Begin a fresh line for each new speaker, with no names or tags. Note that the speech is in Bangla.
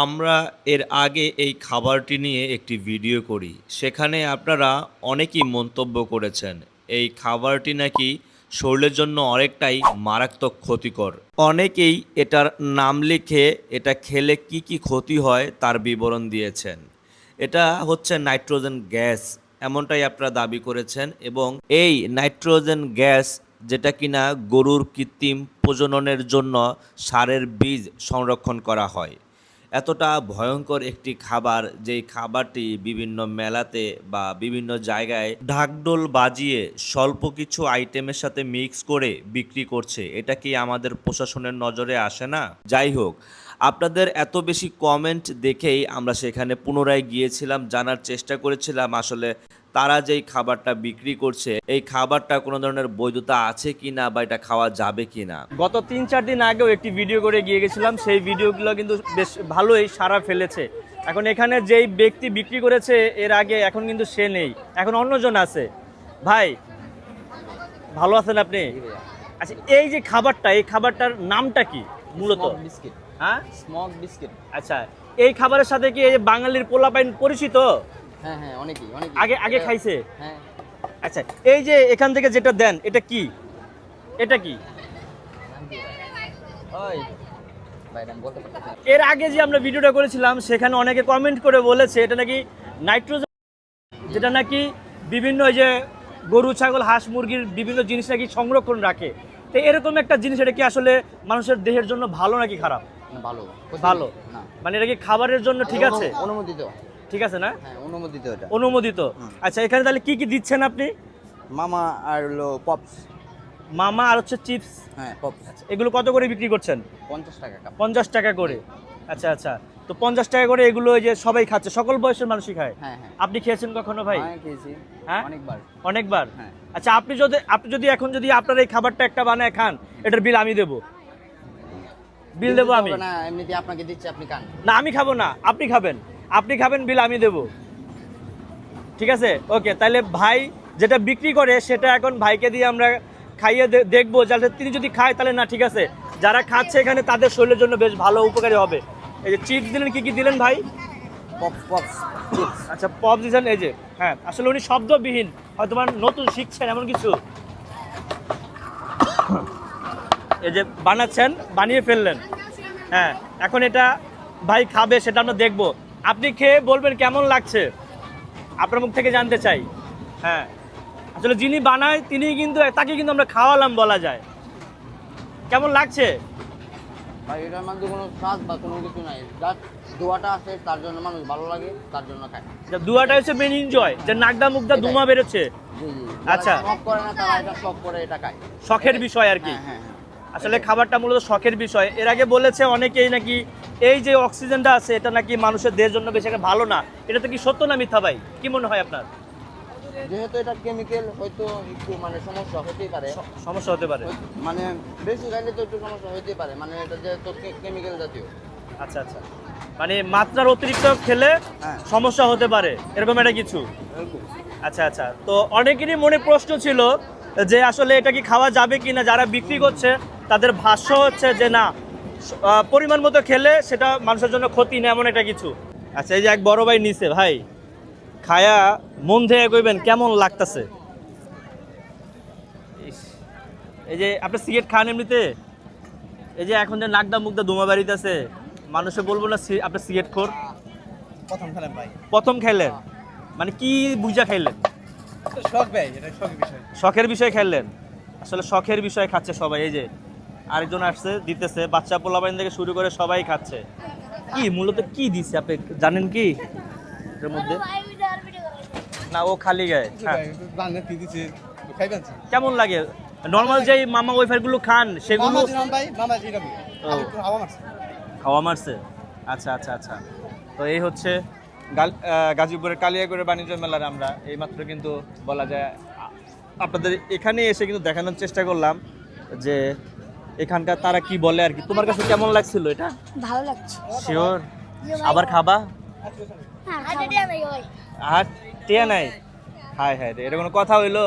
আমরা এর আগে এই খাবারটি নিয়ে একটি ভিডিও করি। সেখানে আপনারা অনেকেই মন্তব্য করেছেন, এই খাবারটি নাকি শরীরের জন্য অনেকটাই মারাত্মক ক্ষতিকর। অনেকেই এটার নাম লিখে এটা খেলে কি কি ক্ষতি হয় তার বিবরণ দিয়েছেন। এটা হচ্ছে নাইট্রোজেন গ্যাস, এমনটাই আপনারা দাবি করেছেন এবং এই নাইট্রোজেন গ্যাস যেটা কিনা গরুর কৃত্রিম প্রজননের জন্য সারের বীজ সংরক্ষণ করা হয়। এতটা ভয়ঙ্কর একটি খাবার, যেই খাবারটি বিভিন্ন মেলাতে বা বিভিন্ন জায়গায় ঢাকডোল বাজিয়ে স্বল্প কিছু আইটেমের সাথে মিক্স করে বিক্রি করছে। এটা কি আমাদের প্রশাসনের নজরে আসে না? যাই হোক আপনাদের এত বেশি কমেন্ট দেখেই আমরা সেখানে পুনরায় গিয়েছিলাম, জানার চেষ্টা করেছিলাম আসলে তারা যেই খাবারটা বিক্রি করছে, এই খাবারটা কোনো ধরনের বৈধতা আছে কি না বা এটা খাওয়া যাবে কি না
গত তিন চার দিন আগেও একটি ভিডিও করে গিয়ে গেছিলাম সেই ভিডিওগুলো কিন্তু বেশ ভালোই সারা ফেলেছে। এখন এখানে যেই ব্যক্তি বিক্রি করেছে, এর আগে এখন কিন্তু সে নেই। এখন অন্যজন আছে। ভাই, ভালো আছেন আপনি? আচ্ছা এই যে খাবারটা, এই খাবারটার নামটা কি? মূলত?
বিস্কিট
হ্যাঁ?
স্মোক বিস্কিট
আচ্ছা এই খাবারের সাথে কি এই বাঙালির পোলাপাইন পরিচিত?
হ্যাঁ হ্যাঁ অনেকেই অনেকেই।
আগে আগে খাইছে?
হ্যাঁ।
আচ্ছা এই যে এখান থেকে যেটা দেন এটা কি? এটা কি?
ওই।
এর আগে যে আমরা ভিডিওটা করেছিলাম সেখানে অনেকে কমেন্ট করে বলেছে এটা নাকি নাইট্রোজেন যেটা নাকি বিভিন্ন যে গরু ছাগল হাঁস মুরগির বিভিন্ন জিনিস নাকি সংরক্ষণ রাখে। তো এরকম একটা জিনিস এটা কি আসলে মানুষের দেহের জন্য ভালো নাকি খারাপ?
ভালো।
ভালো। মানে এটা কি খাবারের জন্য ঠিক আছে?
অনুমোদিত।
ঠিক আছে না?
হ্যাঁ অনুমোদিত এটা।
অনুমোদিত। আচ্ছা এখানে তাহলে কি কি দিচ্ছেন আপনি?
মামা আর হলো পপস।
মামা আর হচ্ছে চিপস।
হ্যাঁ পপস।
এগুলো কত করে বিক্রি করছেন?
পঞ্চাশ টাকা
পঞ্চাশ টাকা করে। আচ্ছা আচ্ছা। তো পঞ্চাশ টাকা করে এগুলো ওই যে সবাই খাচ্ছে সকল বয়সের মানুষই খায়?
হ্যাঁ হ্যাঁ।
আপনি খেয়েছেন কখনো ভাই?
হ্যাঁ
হ্যাঁ?
অনেকবার।
অনেকবার? আচ্ছা আপনি যদি আপনি যদি এখন যদি আপনার এই খাবারটা একটা বানায় খান এটার বিল আমি দেবো। বিল দেবো আমি?
না এমনিতে আপনাকে দিচ্ছি আপনি খান।
না আমি খাব না আপনি খাবেন। আপনি খাবেন বিল আমি দেবো। ঠিক আছে? ওকে তাহলে ভাই যেটা বিক্রি করে সেটা এখন ভাইকে দিয়ে আমরা খাইয়ে দেখব। যাতে তিনি যদি খায় তাহলে না ঠিক আছে? যারা খাচ্ছে এখানে তাদের শরীরের জন্য বেশ ভালো উপকারী হবে। এই যে চিপস দিলেন কি কি দিলেন ভাই? আচ্ছা পপ দিয়েছেন এই যে হ্যাঁ আসলে উনি শব্দবিহীন হয়তো নতুন শিখছেন এমন কিছু। এই যে বানাচ্ছেন বানিয়ে ফেললেন। হ্যাঁ এখন এটা ভাই খাবে সেটা আমরা দেখব। আপনি খেয়ে বলবেন কেমন লাগছে? আপনার মুখ থেকে জানতে চাই। হ্যাঁ আসলে যিনি বানায় তিনি কিন্তু তাকে কিন্তু আমরা খাওয়ালাম বলা যায়। কেমন লাগছে?
ভাই এটার মধ্যে কোনো স্বাদ বা কোনো কিছু নাই। জাস্ট দোয়াটা আছে তার জন্য মানুষ ভালো লাগে তার জন্য খায়।
যে দুয়াটা হচ্ছে মেন এনজয় যে নাকদা মুখদা দুমা বেরোচ্ছে। আচ্ছা।
শখ করে না তারা এটা শখ করে এটা খায়।
শখের বিষয় আর কি।
হ্যাঁ হ্যাঁ হ্যাঁ।
আসলে খাবারটা মূলত শখের বিষয়। এর আগে বলেছে অনেকেই নাকি এই যে অক্সিজেনটা আছে এটা নাকি মানুষের দেহের জন্য বেশি একটা ভালো না। এটা তো কি সত্য না মিথ্যা ভাই? কি মনে হয় আপনার?
যেহেতু এটা কেমিক্যাল হয়তো একটু মানে সমস্যা হতেই পারে।
সমস্যা হতে পারে।
মানে বেশি খাইলে তো একটু সমস্যা হতেই পারে মানে এটা যেহেতু কেমিক্যাল জাতীয়।
আচ্ছা আচ্ছা। মানে মাত্রার অতিরিক্ত খেলে
হ্যাঁ।
সমস্যা হতে পারে এরকম একটা কিছু? আচ্ছা আচ্ছা। তো অনেকেরই মনে প্রশ্ন ছিল যে আসলে এটা কি খাওয়া যাবে কি না যারা বিক্রি করছে তাদের ভাষ্য হচ্ছে যে না পরিমাণ মতো খেলে সেটা মানুষের জন্য ক্ষতি না এমন একটা কিছু। আচ্ছা এই যে এক বড় ভাই নিছে ভাই। খায়া মন থেকে কইবেন কেমন লাগতেছে? এই যে আপনি সিগারেট খান এমনিতে? এই যে এখন যে নাকদা মুগদা দোমা বাড়িতেছে মানুষে বলব না আপনি সিগারেট খোর।
প্রথম খেলেন ভাই।
প্রথম খাইলেন মানে কি বুঝা খাইলেন
শখ ভাই এটা শখ বিষয়।
শখের বিষয় খেললেন আসলে শখের বিষয় খাচ্ছে সবাই এই যে আরেকজন আসছে দিতেছে বাচ্চা পোলাবাইন থেকে শুরু করে সবাই খাচ্ছে। কি মূলত কি দিছে আপনি জানেন কি? এর মধ্যে? না ও খালি গায়ে। হ্যাঁ। কেমন লাগে? নর্মাল যে মামা ওয়েফারগুলো খান সেগুলো
হাওয়া
খাওয়া মারছে? আচ্ছা আচ্ছা আচ্ছা। তো এই হচ্ছে গাজীপুরের কালিয়াগড়ের বাণিজ্য মেলার আমরা। এইমাত্র কিন্তু বলা যায় আপনাদের এখানে এসে কিন্তু দেখানোর চেষ্টা করলাম যে এখানকার তারা কি বলে আর কি। তোমার কাছে কেমন লাগছিল এটা?
ভালো লাগছে।
শিওর আবার খাবা?
হ্যাঁ
আর টিয়া নাই? হায় হায় রে এটা কোনো কথা হইল?